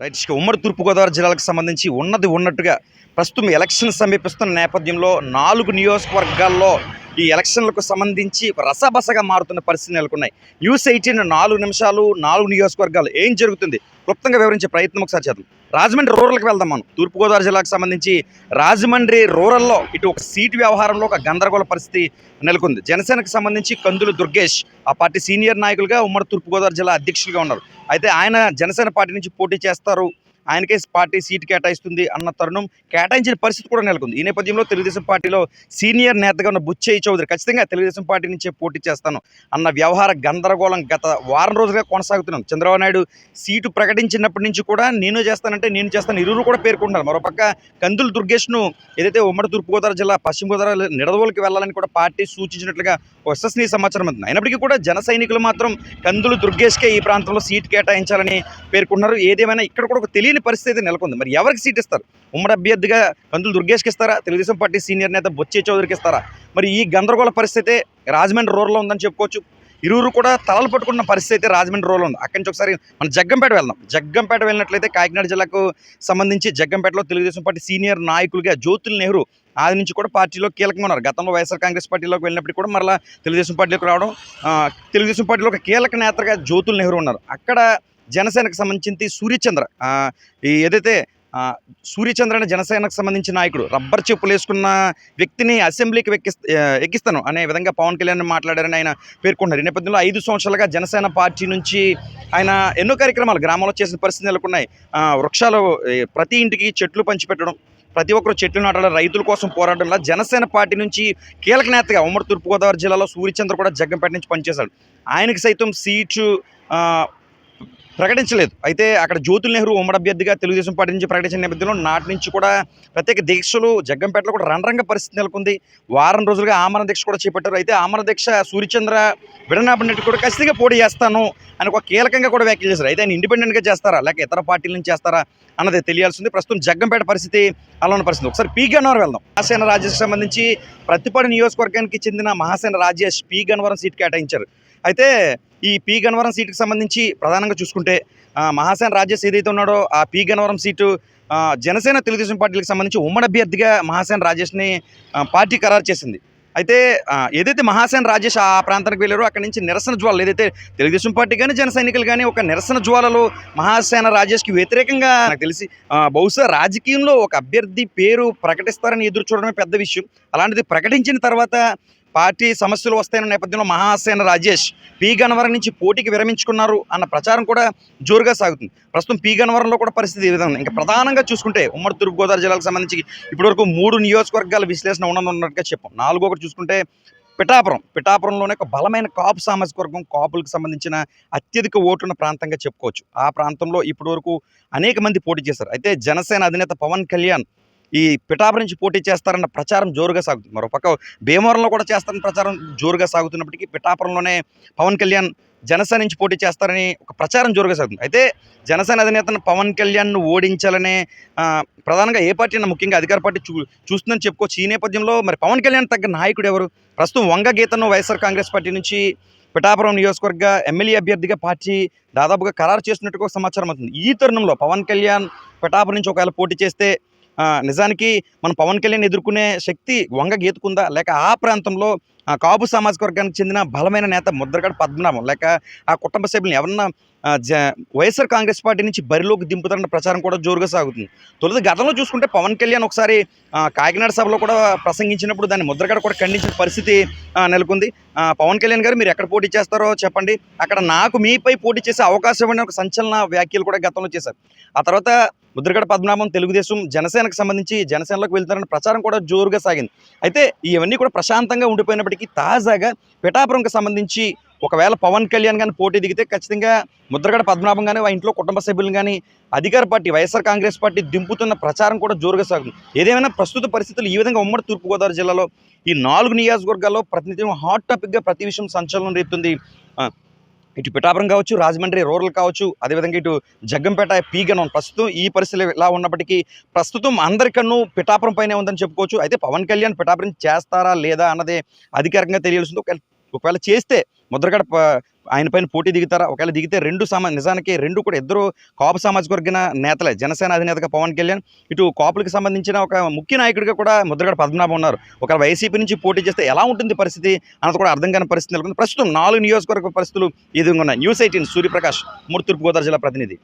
Right ఇక ఉమ్మడి తూర్పుగోదావరి జిల్లాలకు సంబంధించి ఉన్నది ఉన్నట్టుగా ప్రస్తుతం ఎలక్షన్ సమీపిస్తున్న నేపథ్యంలో నాలుగు నియోజకవర్గాల్లో ఈ ఎలక్షన్లకు సంబంధించి రసబసగా మారుతున్న పరిస్థితి నెలకొన్నాయి. న్యూస్ ఎయిటీన్ నాలుగు నిమిషాలు నాలుగు నియోజకవర్గాలు ఏం జరుగుతుంది? క్లుప్తంగా వివరించే ప్రయత్నం ఒకసారి చేద్దాం. రాజమండ్రి రూరల్కి వెళ్దాం మనం. తూర్పుగోదావరి జిల్లాకు సంబంధించి రాజమండ్రి రూరల్లో ఇటు ఒక సీటు వ్యవహారంలో ఒక గందరగోళ పరిస్థితి నెలకొంది. జనసేనకు సంబంధించి కందులు దుర్గేష్ ఆ పార్టీ సీనియర్ నాయకులుగా ఉమ్మడి తూర్పుగోదావరి జిల్లా అధ్యక్షులుగా ఉన్నారు. అయితే ఆయన జనసేన పార్టీ నుంచి పోటీ చేస్తారు. ఆయనకే పార్టీ సీట్ కేటాయిస్తుంది అన్న తరుణం కేటాయించిన పరిస్థితి కూడా నెలకొంది. ఈ నేపథ్యంలో తెలుగుదేశం పార్టీలో సీనియర్ నేతగా ఉన్న బుచ్చయ్య చౌదరి ఖచ్చితంగా తెలుగుదేశం పార్టీ నుంచే పోటీ చేస్తాను అన్న వ్యవహార గందరగోళం గత వారం రోజులుగా కొనసాగుతున్నాం. చంద్రబాబు నాయుడు సీటు ప్రకటించినప్పటి నుంచి కూడా నేను చేస్తానంటే నేను చేస్తాను ఇరువురు కూడా పేర్కొంటున్నారు. మరోపక్క కందులు దుర్గేష్ను ఏదైతే ఉమ్మడి తూర్పుగోదావరి జిల్లా పశ్చిమ గోదావరి నిడదవోలకి వెళ్ళాలని కూడా పార్టీ సూచించినట్లుగా విశ్వసనీయ సమాచారం ఉంది అయినప్పటికీ కూడా జన సైనికులు మాత్రం కందులు దుర్గేష్కే ఈ ప్రాంతంలో సీట్ కేటాయించాలని పేర్కొన్నారు. ఏదేమైనా ఇక్కడ కూడా ఒక తెలియని పరిస్థితి నెలకొంది. మరి ఎవరికి సీట్ ఇస్తారు? ఉమ్మడి అభ్యర్థిగా కందులు దుర్గేష్కి ఇస్తారా తెలుగుదేశం పార్టీ సీనియర్ నేత బొచ్చే చౌదరికి ఇస్తారా? మరి ఈ గందరగోళ పరిస్థితి రాజమండ్రి రోడ్లో ఉందని చెప్పుకోవచ్చు. ఇరువురు కూడా తలలు పట్టుకున్న పరిస్థితి అయితే రాజమండ్రి రోడ్లో ఉంది. అక్కడి నుంచి ఒకసారి మనం జగ్గంపేట వెళ్దాం. జగ్గంపేట వెళ్ళినట్లయితే కాకినాడ జిల్లాకు సంబంధించి జగ్గంపేటలో తెలుగుదేశం పార్టీ సీనియర్ నాయకులుగా జ్యోతుల్ నెహ్రూ ఆది నుంచి కూడా పార్టీలో కీలకంగా ఉన్నారు గతంలో వైఎస్ఆర్ కాంగ్రెస్ పార్టీలోకి వెళ్ళినప్పుడు కూడా మరలా తెలుగుదేశం పార్టీలోకి రావడం తెలుగుదేశం పార్టీలో ఒక కీలక నేతగా జ్యోతుల్ నెహ్రూ ఉన్నారు. అక్కడ జనసేనకు సంబంధించి సూర్యచంద్ర. ఈ ఏదైతే సూర్యచంద్ర అనే జనసేనకు సంబంధించిన నాయకుడు రబ్బర్ చెప్పులు వేసుకున్న వ్యక్తిని అసెంబ్లీకి ఎక్కిస్ ఎక్కిస్తాను అనే విధంగా పవన్ కళ్యాణ్ మాట్లాడారని ఆయన పేర్కొన్నారు. ఈ నేపథ్యంలో ఐదు సంవత్సరాలుగా జనసేన పార్టీ నుంచి ఆయన ఎన్నో కార్యక్రమాలు గ్రామంలో చేసిన పరిస్థితి నెలకొన్నాయి. వృక్షాలు ప్రతి ఇంటికి చెట్లు పంచిపెట్టడం ప్రతి ఒక్కరు చెట్లు నాటడం రైతుల కోసం పోరాటంలో జనసేన పార్టీ నుంచి కీలక నేతగా ఉమ్మడి తూర్పుగోదావరి జిల్లాలో సూర్యచంద్ర కూడా జగ్గంపేట నుంచి పనిచేశాడు. ఆయనకి సైతం సీటు ప్రకటించలేదు. అయితే అక్కడ జ్యోతుల్ నెహ్రూ ఉమ్మడి అభ్యర్థిగా తెలుగుదేశం పార్టీ నుంచి ప్రకటించిన నేపథ్యంలో నాటి నుంచి కూడా ప్రత్యేక దీక్షలు జగ్గంపేటలో కూడా రణరంగ పరిస్థితి నెలకొంది. వారం రోజులుగా ఆమరణ దీక్ష కూడా చేపట్టారు. అయితే ఆమరణ దీక్ష సూర్యచంద్ర విడనాబడినట్టు కూడా ఖచ్చితంగా పోటీ చేస్తాను అని ఒక కీలకంగా కూడా వ్యాఖ్యలు చేశారు. అయితే ఆయన ఇండిపెండెంట్గా చేస్తారా? లేక ఇతర పార్టీల నుంచి చేస్తారా? అన్నది తెలియాల్సింది. ప్రస్తుతం జగ్గంపేట పరిస్థితి అలా ఉన్న పరిస్థితి ఒకసారి పీ గన్నవరం వెళ్దాం మహాసేన రాజేష్కి సంబంధించి ప్రతిపాడు నియోజకవర్గానికి చెందిన మహాసేన రాజేష్ పీ గన్నవరం సీట్ కేటాయించారు. అయితే ఈ పి గన్నవరం సీటుకి సంబంధించి ప్రధానంగా చూసుకుంటే మహాసేన రాజేష్ ఏదైతే ఉన్నాడో ఆ పి గన్నవరం సీటు జనసేన తెలుగుదేశం పార్టీలకు సంబంధించి ఉమ్మడి అభ్యర్థిగా మహాసేన రాజేష్ని పార్టీ ఖరారు చేసింది. అయితే ఏదైతే మహాసేన రాజేష్ ఆ ప్రాంతానికి వెళ్ళారో అక్కడి నుంచి నిరసన జ్వాలలు ఏదైతే తెలుగుదేశం పార్టీ కానీ జన సైనికులు కానీ ఒక నిరసన జ్వాలలు మహాసేన రాజేష్కి వ్యతిరేకంగా నాకు తెలిసి బహుశా రాజకీయంలో ఒక అభ్యర్థి పేరు ప్రకటిస్తారని ఎదురు చూడడమే పెద్ద విషయం. అలాంటిది ప్రకటించిన తర్వాత పార్టీ సమస్యలు వస్తాయన్న నేపథ్యంలో మహాసేన రాజేష్ పీ గన్నవరం నుంచి పోటీకి విరమించుకున్నారు అన్న ప్రచారం కూడా జోరుగా సాగుతుంది. ప్రస్తుతం పీ గన్నవరంలో కూడా పరిస్థితి ఈ విధంగా ఇంకా ప్రధానంగా చూసుకుంటే ఉమ్మడి తూర్పుగోదావరి జిల్లాకు సంబంధించి ఇప్పటివరకు మూడు నియోజకవర్గాల విశ్లేషణ ఉండనున్నట్టుగా చెప్పాం. నాలుగో ఒకటి చూసుకుంటే పిఠాపురం పిఠాపురంలోనే ఒక బలమైన కాపు సామాజిక వర్గం కాపులకు సంబంధించిన అత్యధిక ఓట్లున్న ప్రాంతంగా చెప్పుకోవచ్చు. ఆ ప్రాంతంలో ఇప్పటివరకు అనేక మంది పోటీ చేశారు. అయితే జనసేన అధినేత పవన్ కళ్యాణ్ ఈ పిఠాపురం నుంచి పోటీ చేస్తారన్న ప్రచారం జోరుగా సాగుతుంది. మరోపక్క భీమవరంలో కూడా చేస్తారన్న ప్రచారం జోరుగా సాగుతున్నప్పటికీ పిఠాపురంలోనే పవన్ కళ్యాణ్ జనసేన నుంచి పోటీ చేస్తారని ఒక ప్రచారం జోరుగా సాగుతుంది. అయితే జనసేన అధినేతను పవన్ కళ్యాణ్ను ఓడించాలనే ప్రధానంగా ఏ పార్టీ అన్న ముఖ్యంగా అధికార పార్టీ చూ చూస్తుందని చెప్పుకోవచ్చు. ఈ నేపథ్యంలో మరి పవన్ కళ్యాణ్ తగ్గ నాయకుడు ఎవరు? ప్రస్తుతం వంగ గీతను వైఎస్ఆర్ కాంగ్రెస్ పార్టీ నుంచి పిఠాపురం నియోజకవర్గ ఎమ్మెల్యే అభ్యర్థిగా పార్టీ దాదాపుగా ఖరారు చేస్తున్నట్టుగా సమాచారం అవుతుంది. ఈ తరుణంలో పవన్ కళ్యాణ్ పిఠాపురం నుంచి ఒకవేళ పోటీ చేస్తే నిజానికి మన పవన్ కళ్యాణ్ ఎదుర్కొనే శక్తి వంగ గీతుకుందా? లేక ఆ ప్రాంతంలో కాపు సామాజిక వర్గానికి చెందిన బలమైన నేత ముద్రగడ పద్మనాభం. లేక ఆ కుటుంబ సభ్యులను ఎవరన్నా జ వైఎస్ఆర్ కాంగ్రెస్ పార్టీ నుంచి బరిలోకి దింపుతారన్న ప్రచారం కూడా జోరుగా సాగుతుంది. తొలుత గతంలో చూసుకుంటే పవన్ కళ్యాణ్ ఒకసారి కాకినాడ సభలో కూడా ప్రసంగించినప్పుడు దాన్ని ముద్రగడ కూడా ఖండించిన పరిస్థితి నెలకొంది. పవన్ కళ్యాణ్ గారు మీరు ఎక్కడ పోటీ చేస్తారో చెప్పండి. అక్కడ నాకు మీపై పోటీ చేసే అవకాశం ఇవ్వండి ఒక సంచలన వ్యాఖ్యలు కూడా గతంలో చేశారు. ఆ తర్వాత ముద్రగడ పద్మనాభం తెలుగుదేశం జనసేనకు సంబంధించి జనసేనలోకి వెళ్తారని ప్రచారం కూడా జోరుగా సాగింది. అయితే ఇవన్నీ కూడా ప్రశాంతంగా ఉండిపోయినప్పటికీ తాజాగా పిఠాపురంకి సంబంధించి ఒకవేళ పవన్ కళ్యాణ్ కానీ పోటీ దిగితే ఖచ్చితంగా ముద్రగడ పద్మనాభం కానీ ఆ ఇంట్లో కుటుంబ సభ్యులు కానీ అధికార పార్టీ వైఎస్ఆర్ కాంగ్రెస్ పార్టీ దింపుతున్న ప్రచారం కూడా జోరుగా సాగుతుంది ఏదేమైనా ప్రస్తుత పరిస్థితులు ఈ విధంగా ఉమ్మడి తూర్పుగోదావరి జిల్లాలో ఈ నాలుగు నియోజకవర్గాల్లో ప్రతినిత్యం హాట్ టాపిక్గా ప్రతి విషయం సంచలనం రేపుతుంది. ఇటు పిఠాపురం కావచ్చు రాజమండ్రి రూరల్ కావచ్చు అదేవిధంగా ఇటు జగ్గంపేట పీగనం ప్రస్తుతం ఈ పరిస్థితులు ఇలా ఉన్నప్పటికీ ప్రస్తుతం అందరికన్నా పిఠాపురం పైనే ఉందని చెప్పుకోవచ్చు. అయితే పవన్ కళ్యాణ్ పిఠాపురం చేస్తారా లేదా అన్నదే అధికారికంగా తెలియాల్సింది. ఒకవేళ ఒకవేళ చేస్తే ముద్రగడ ప- ఆయన పైన పోటీ దిగుతారా? ఒకవేళ దిగితే రెండు సమా నిజానికి రెండు కూడా ఇద్దరు కాపు సామాజిక వర్గిన నేతలే. జనసేన అధినేతగా పవన్ కళ్యాణ్ ఇటు కాపులకు సంబంధించిన ఒక ముఖ్య నాయకుడిగా కూడా ముద్రగడ పద్మనాభం ఉన్నారు. ఒకవేళ వైసీపీ నుంచి పోటీ చేస్తే ఎలా ఉంటుంది పరిస్థితి అన్నది కూడా అర్థం కాని పరిస్థితి నెలకొంది. ప్రస్తుతం నాలుగు నియోజకవర్గ పరిస్థితులు ఈ విధంగా ఉన్నాయి. న్యూస్ ఎయిటీన్ సూర్యప్రకాష్ మూడు తూర్పుగోదావరి జిల్లా ప్రతినిధి.